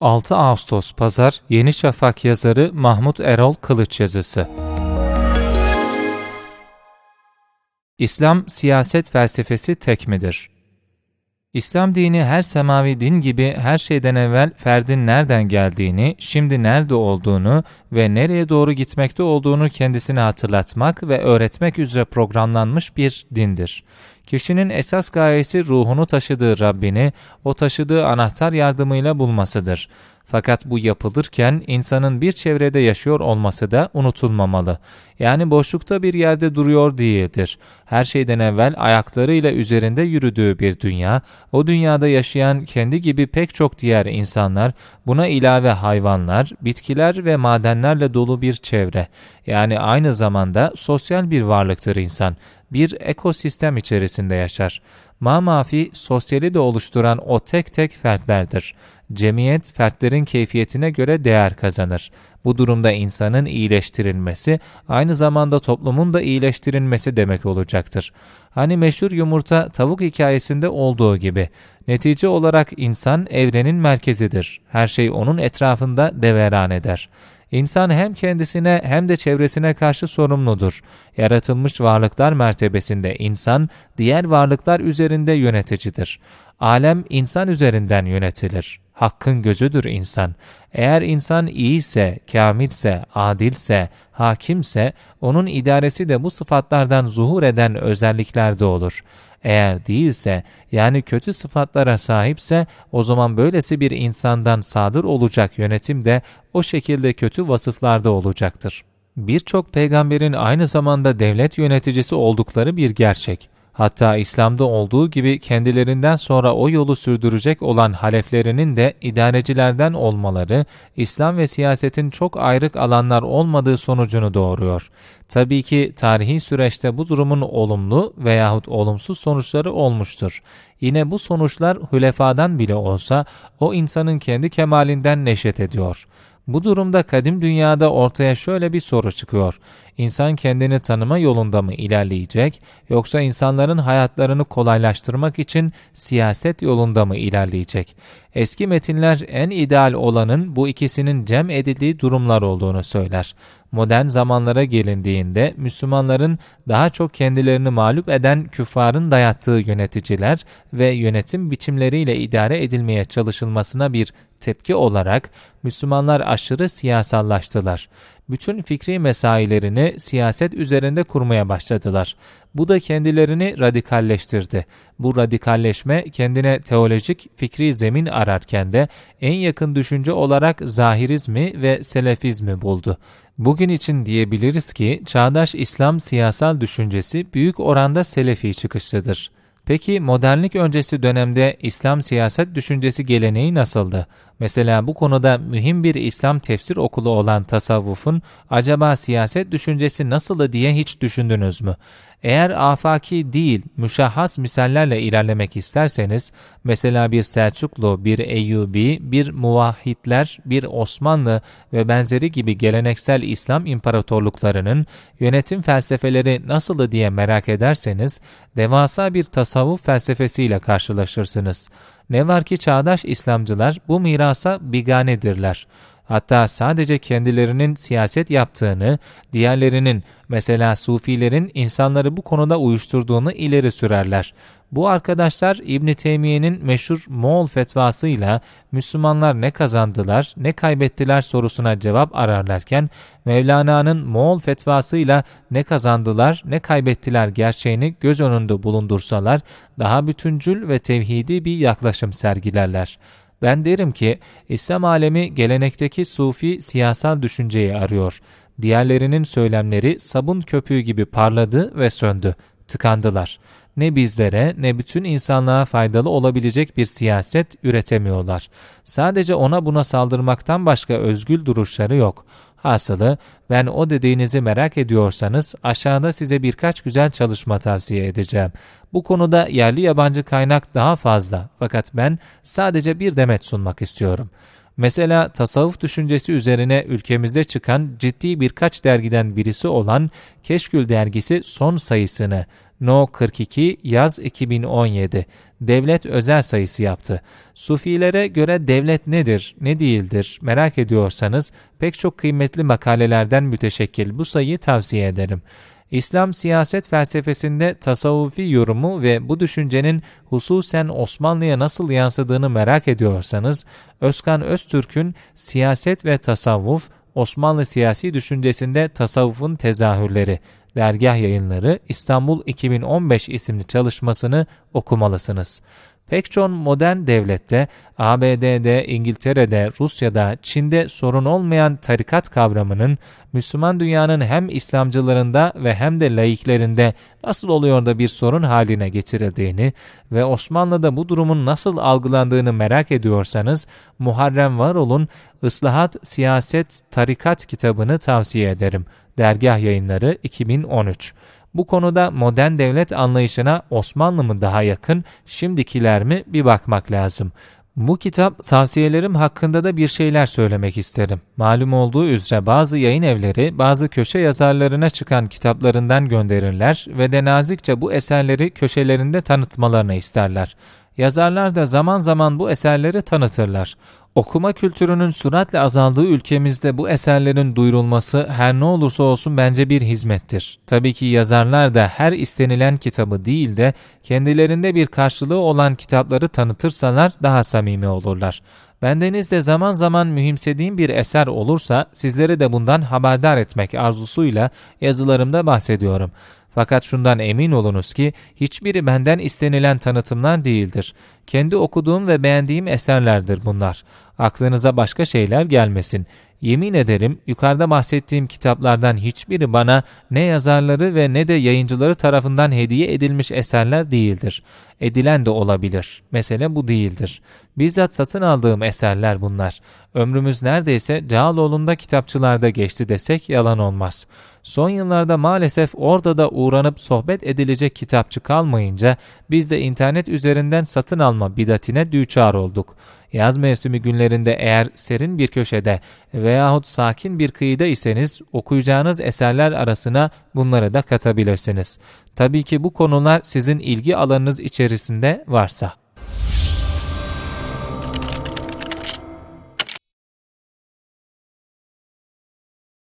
6 Ağustos Pazar Yeni Şafak yazarı Mahmut Erol Kılıç yazısı. İslam siyaset felsefesi tek midir? İslam dini her semavi din gibi her şeyden evvel ferdin nereden geldiğini, şimdi nerede olduğunu ve nereye doğru gitmekte olduğunu kendisine hatırlatmak ve öğretmek üzere programlanmış bir dindir. Kişinin esas gayesi ruhunu taşıdığı Rabbini, o taşıdığı anahtar yardımıyla bulmasıdır. Fakat bu yapılırken insanın bir çevrede yaşıyor olması da unutulmamalı. Yani boşlukta bir yerde duruyor değildir. Her şeyden evvel ayaklarıyla üzerinde yürüdüğü bir dünya, o dünyada yaşayan kendi gibi pek çok diğer insanlar, buna ilave hayvanlar, bitkiler ve madenlerle dolu bir çevre. Yani aynı zamanda sosyal bir varlıktır insan. Bir ekosistem içerisinde yaşar. Ma mafi sosyali de oluşturan o tek tek fertlerdir. Cemiyet fertlerin keyfiyetine göre değer kazanır. Bu durumda insanın iyileştirilmesi aynı zamanda toplumun da iyileştirilmesi demek olacaktır. Hani meşhur yumurta tavuk hikayesinde olduğu gibi netice olarak insan evrenin merkezidir. Her şey onun etrafında deveran eder. İnsan hem kendisine hem de çevresine karşı sorumludur. Yaratılmış varlıklar mertebesinde insan diğer varlıklar üzerinde yöneticidir. Alem insan üzerinden yönetilir. Hakkın gözüdür insan. Eğer insan iyiyse, kamilse, adilse, hakimse, onun idaresi de bu sıfatlardan zuhur eden özelliklerde olur. Eğer değilse, yani kötü sıfatlara sahipse, o zaman böylesi bir insandan sadır olacak yönetim de o şekilde kötü vasıflarda olacaktır. Birçok peygamberin aynı zamanda devlet yöneticisi oldukları bir gerçek. Hatta İslam'da olduğu gibi kendilerinden sonra o yolu sürdürecek olan haleflerinin de idarecilerden olmaları, İslam ve siyasetin çok ayrık alanlar olmadığı sonucunu doğuruyor. Tabii ki tarihi süreçte bu durumun olumlu veyahut olumsuz sonuçları olmuştur. Yine bu sonuçlar hülefadan bile olsa o insanın kendi kemalinden neşet ediyor. Bu durumda kadim dünyada ortaya şöyle bir soru çıkıyor. İnsan kendini tanıma yolunda mı ilerleyecek yoksa insanların hayatlarını kolaylaştırmak için siyaset yolunda mı ilerleyecek? Eski metinler en ideal olanın bu ikisinin cem edildiği durumlar olduğunu söyler. Modern zamanlara gelindiğinde Müslümanların daha çok kendilerini mağlup eden küffarın dayattığı yöneticiler ve yönetim biçimleriyle idare edilmeye çalışılmasına bir tepki olarak Müslümanlar aşırı siyasallaştılar. Bütün fikri mesailerini siyaset üzerinde kurmaya başladılar. Bu da kendilerini radikalleştirdi. Bu radikalleşme kendine teolojik fikri zemin ararken de en yakın düşünce olarak zahirizmi ve selefizmi buldu. Bugün için diyebiliriz ki çağdaş İslam siyasal düşüncesi büyük oranda selefi çıkışlıdır. Peki modernlik öncesi dönemde İslam siyaset düşüncesi geleneği nasıldı? Mesela bu konuda mühim bir İslam tefsir okulu olan tasavvufun acaba siyaset düşüncesi nasıldı diye hiç düşündünüz mü? Eğer afaki değil, müşahhas misallerle ilerlemek isterseniz, mesela bir Selçuklu, bir Eyyubi, bir Muvahhidler, bir Osmanlı ve benzeri gibi geleneksel İslam imparatorluklarının yönetim felsefeleri nasıldı diye merak ederseniz, devasa bir tasavvuf felsefesiyle karşılaşırsınız. Ne var ki çağdaş İslamcılar bu mirasa biganedirler. Hatta sadece kendilerinin siyaset yaptığını, diğerlerinin mesela Sufilerin insanları bu konuda uyuşturduğunu ileri sürerler. Bu arkadaşlar İbn Teymiye'nin meşhur Moğol fetvasıyla Müslümanlar ne kazandılar, ne kaybettiler sorusuna cevap ararlarken Mevlana'nın Moğol fetvasıyla ne kazandılar, ne kaybettiler gerçeğini göz önünde bulundursalar daha bütüncül ve tevhidi bir yaklaşım sergilerler. Ben derim ki İslam alemi gelenekteki sufi siyasal düşünceyi arıyor. Diğerlerinin söylemleri sabun köpüğü gibi parladı ve söndü. Tıkandılar. Ne bizlere ne bütün insanlığa faydalı olabilecek bir siyaset üretemiyorlar. Sadece ona buna saldırmaktan başka özgül duruşları yok. Hasılı ben o dediğinizi merak ediyorsanız aşağıda size birkaç güzel çalışma tavsiye edeceğim. Bu konuda yerli yabancı kaynak daha fazla fakat ben sadece bir demet sunmak istiyorum. Mesela tasavvuf düşüncesi üzerine ülkemizde çıkan ciddi birkaç dergiden birisi olan Keşkül dergisi son sayısını No 42 yaz 2017 devlet özel sayısı yaptı. Sufilere göre devlet nedir, ne değildir merak ediyorsanız pek çok kıymetli makalelerden müteşekkil bu sayıyı tavsiye ederim. İslam siyaset felsefesinde tasavvufi yorumu ve bu düşüncenin hususen Osmanlı'ya nasıl yansıdığını merak ediyorsanız, Özkan Öztürk'ün Siyaset ve Tasavvuf, Osmanlı siyasi düşüncesinde tasavvufun tezahürleri, dergah yayınları İstanbul 2015 isimli çalışmasını okumalısınız. Pek çok modern devlette, ABD'de, İngiltere'de, Rusya'da, Çin'de sorun olmayan tarikat kavramının Müslüman dünyanın hem İslamcılarında ve hem de laiklerinde nasıl oluyor da bir sorun haline getirildiğini ve Osmanlı'da bu durumun nasıl algılandığını merak ediyorsanız Muharrem Varol'un Islahat Siyaset Tarikat kitabını tavsiye ederim. Dergah Yayınları 2013 bu konuda modern devlet anlayışına Osmanlı mı daha yakın, şimdikiler mi bir bakmak lazım. Bu kitap tavsiyelerim hakkında da bir şeyler söylemek isterim. Malum olduğu üzere bazı yayın evleri bazı köşe yazarlarına çıkan kitaplarından gönderirler ve de nazikçe bu eserleri köşelerinde tanıtmalarını isterler. Yazarlar da zaman zaman bu eserleri tanıtırlar. Okuma kültürünün süratle azaldığı ülkemizde bu eserlerin duyurulması her ne olursa olsun bence bir hizmettir. Tabii ki yazarlar da her istenilen kitabı değil de kendilerinde bir karşılığı olan kitapları tanıtırsalar daha samimi olurlar. Bendeniz de zaman zaman mühimsediğim bir eser olursa sizleri de bundan haberdar etmek arzusuyla yazılarımda bahsediyorum. Fakat şundan emin olunuz ki hiçbiri benden istenilen tanıtımlar değildir. Kendi okuduğum ve beğendiğim eserlerdir bunlar. Aklınıza başka şeyler gelmesin. Yemin ederim yukarıda bahsettiğim kitaplardan hiçbiri bana ne yazarları ve ne de yayıncıları tarafından hediye edilmiş eserler değildir. Edilen de olabilir. Mesele bu değildir. Bizzat satın aldığım eserler bunlar. Ömrümüz neredeyse Cağaloğlu'nda kitapçılarda geçti desek yalan olmaz. Son yıllarda maalesef orada da uğranıp sohbet edilecek kitapçı kalmayınca biz de internet üzerinden satın alma bidatine düçar olduk. Yaz mevsimi günlerinde eğer serin bir köşede veyahut sakin bir kıyıda iseniz okuyacağınız eserler arasına bunları da katabilirsiniz. Tabii ki bu konular sizin ilgi alanınız içerisinde varsa.